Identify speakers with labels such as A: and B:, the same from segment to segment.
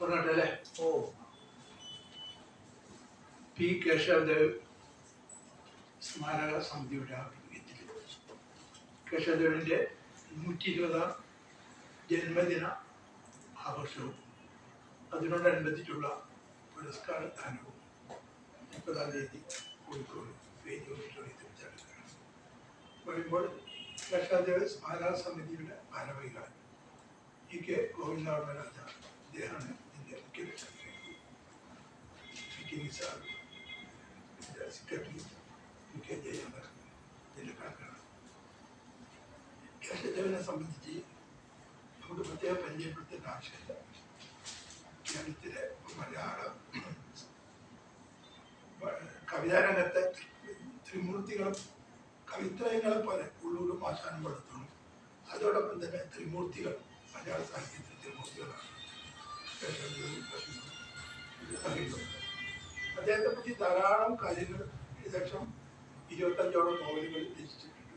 A: പറഞ്ഞിട്ടല്ലേ
B: ഓ.
A: P Kesavadev സ്മാരക സമിതിയുടെ ആഭിമുഖ്യത്തിൽ. കേശവദേവിന്റെ നൂറ്റി ഇരുപതാം ജന്മദിന ആഘോഷവും അതിനോടനുബന്ധിച്ചുള്ള പുരസ്കാര ദാനവും മുപ്പതാം തീയതി കോഴിക്കോട് വേദി ഓഡിറ്റോറിയത്തിൽ വെച്ചെടുക്കുകയാണ് വരുമ്പോൾ കേശവദേവ് സ്മാരക സമിതിയുടെ ഭാരവാഹികളാണ്. ഇ കെ ഗോവിന്ദരാജ അദ്ദേഹമാണ് ഇതിന്റെ മുഖ്യ secretary speaking sir secretary U K Jayachandran ജില്ലക്കാരനാണ് കേശവദേവനെ സംബന്ധിച്ച് നമുക്ക് പ്രത്യേകം പരിചയപ്പെടുത്തേണ്ട ആവശ്യമില്ല കേരളത്തിലെ മലയാളം കവിതാരംഗത്തെ ത്രിമൂർത്തികളും കവിത്രയങ്ങളെ പോലെ ഉള്ളൂരും ആശാനും കൊടുത്തോളും അതോടൊപ്പം തന്നെ ത്രിമൂർത്തികൾ മലയാള സാഹിത്യത്തിൽ ത്രിമൂർത്തികളാണ്. അദ്ദേഹത്തെ പറ്റി ധാരാളം കാര്യങ്ങൾ ഏകദേശം ഇരുപത്തഞ്ചോളം നോവലുകൾ രചിച്ചിട്ടുണ്ട്.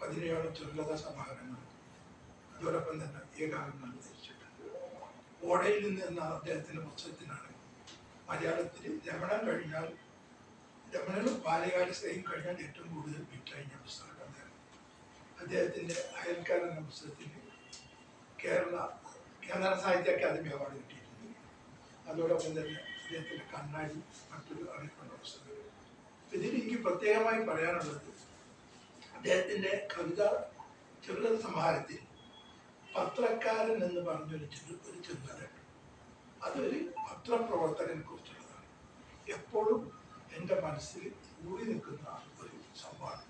A: പതിനേഴോളം ചെറുകഥാ സമാഹാരങ്ങൾ. അതോടൊപ്പം തന്നെ ഏകാഗ്രങ്ങൾ രചിച്ചിട്ടുണ്ട്. ഓടയിൽ നിന്ന് എന്ന അദ്ദേഹത്തിന്റെ പുസ്തകത്തിനാണ് മലയാളത്തിൽ രമണൻ കഴിഞ്ഞാൽ രമണനും ബാലകാല സ്നേഹം കഴിഞ്ഞാൽ ഏറ്റവും കൂടുതൽ വിറ്റഴിഞ്ഞ പുസ്തകം അദ്ദേഹം അയൽക്കാരൻ എന്ന പുസ്തകത്തിന് കേരള കേന്ദ്ര സാഹിത്യ അക്കാദമി അവാർഡ് കിട്ടിയിട്ടുണ്ട്. അതോടൊപ്പം തന്നെ അദ്ദേഹത്തിന്റെ കണ്ണാടി മറ്റൊരു അറിയപ്പെടുന്ന പുസ്തകം ഇതിൽ എനിക്ക് പ്രത്യേകമായി പറയാനുള്ളത് അദ്ദേഹത്തിന്റെ കവിത ചെറുകഥ സമാഹാരത്തിൽ പത്രക്കാരൻ എന്ന് പറഞ്ഞൊരു ചെറു ഒരു ചെറുകഥയുണ്ട്. അതൊരു പത്രപ്രവർത്തകനെ കുറിച്ചുള്ളതാണ്. എപ്പോഴും എന്റെ മനസ്സിൽ ഊറി നിൽക്കുന്ന ഒരു സംഭവമാണ്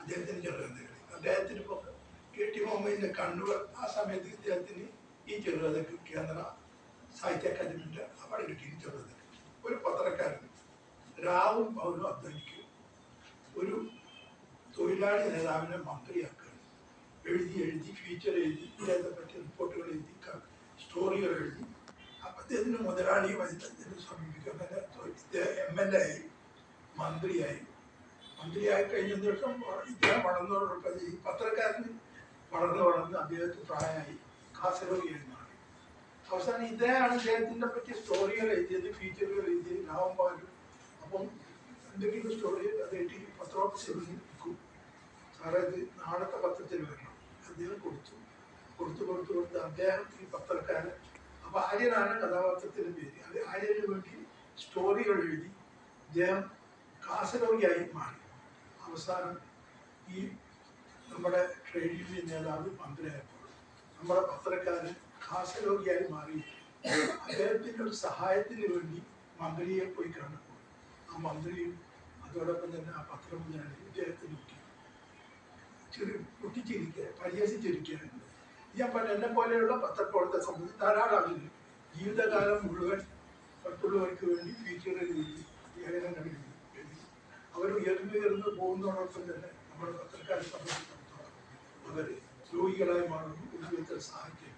A: അദ്ദേഹത്തിന്റെ ചെറുകഥകൾ അദ്ദേഹത്തിന് ഇപ്പോൾ കെ ടി മുഹമ്മദിന്റെ കണ്ണുകൾ ആ സമയത്ത് ഇദ്ദേഹത്തിന് ഈ ചെറുകഥയ്ക്ക് കേന്ദ്ര സാഹിത്യ അക്കാദമിന്റെ അവാർഡ് കിട്ടിയ ചെറുകഥ. ഒരു പത്രക്കാരൻ രാവും പൗരും അധ്വാനിക്കും. ഒരു തൊഴിലാളി നേതാവിനെ മന്ത്രിയാക്കുകയാണ് എഴുതി എഴുതി ഫീച്ചർ എഴുതി ഇദ്ദേഹത്തെ പറ്റി റിപ്പോർട്ടുകൾ എഴുതി സ്റ്റോറികൾ എഴുതി. അപ്പം അദ്ദേഹത്തിന് മുതലാളിയും അദ്ദേഹത്തിന് സമീപിക്കാൻ എം എൽ എ ആയി മന്ത്രിയായി. മന്ത്രിയായി കഴിഞ്ഞ ദിവസം ഇദ്ദേഹം വളർന്നതോടൊപ്പം ഈ പത്രക്കാരന് വളർന്ന് വളർന്ന് അദ്ദേഹത്തിന് പ്രായമായി. അവസാനം ഇദ്ദേഹമാണ് ഇദ്ദേഹത്തിനെ പറ്റിയ സ്റ്റോറികൾ എഴുതിയത് ഫീച്ചറുകൾ എഴുതിയത് രാമപാലും അപ്പം എന്തെങ്കിലും സ്റ്റോറി അത് എഴുതി പത്രോഫീസിൽ വിൽക്കും സാറേ ഇത് നാളത്തെ പത്രത്തിൽ വരണം. അദ്ദേഹം കൊടുത്തു. കൊടുത്തു കൊടുത്തു കൊടുത്ത്. അദ്ദേഹം ഈ പത്രക്കാരൻ. അപ്പോൾ ആര്യനാണ് കഥാപാത്രത്തിന്റെ പേര്. അത് ആര്യന് വേണ്ടി സ്റ്റോറികൾ എഴുതി അദ്ദേഹം കാസരോഗിയായി മാറി. അവസാനം ഈ നമ്മുടെ ട്രേഡ് യൂണിയൻ നേതാവ് മന്ത്രിയായപ്പോൾ നമ്മുടെ പത്രക്കാരൻ ഹാസ്യരോഗിയായി മാറി. അദ്ദേഹത്തിന്റെ ഒരു സഹായത്തിന് വേണ്ടി മന്ത്രിയെ പോയി കണ്ടപ്പോൾ ആ മന്ത്രിയും അതോടൊപ്പം തന്നെ ആ പത്രം ഞാൻ ഇദ്ദേഹത്തെ നോക്കി ചെറു പൊട്ടിച്ചിരിക്കുക പരിഹസിച്ചിരിക്കുകയാണ്. ഞാൻ പറഞ്ഞ എന്നെ പോലെയുള്ള പത്രപ്രവർത്തക സംബന്ധിച്ച് ധാരാളം ജീവിതകാലം മുഴുവൻ മറ്റുള്ളവർക്ക് വേണ്ടി ഫീച്ചർ എഴുതി ലേഖനങ്ങൾ എഴുതി അവർ ഉയർന്നു ഉയർന്നു പോകുന്നതോടൊപ്പം തന്നെ നമ്മുടെ പത്രക്കാരെ സംബന്ധിച്ചിടത്തോളം അവർ So we rely on who will sahaj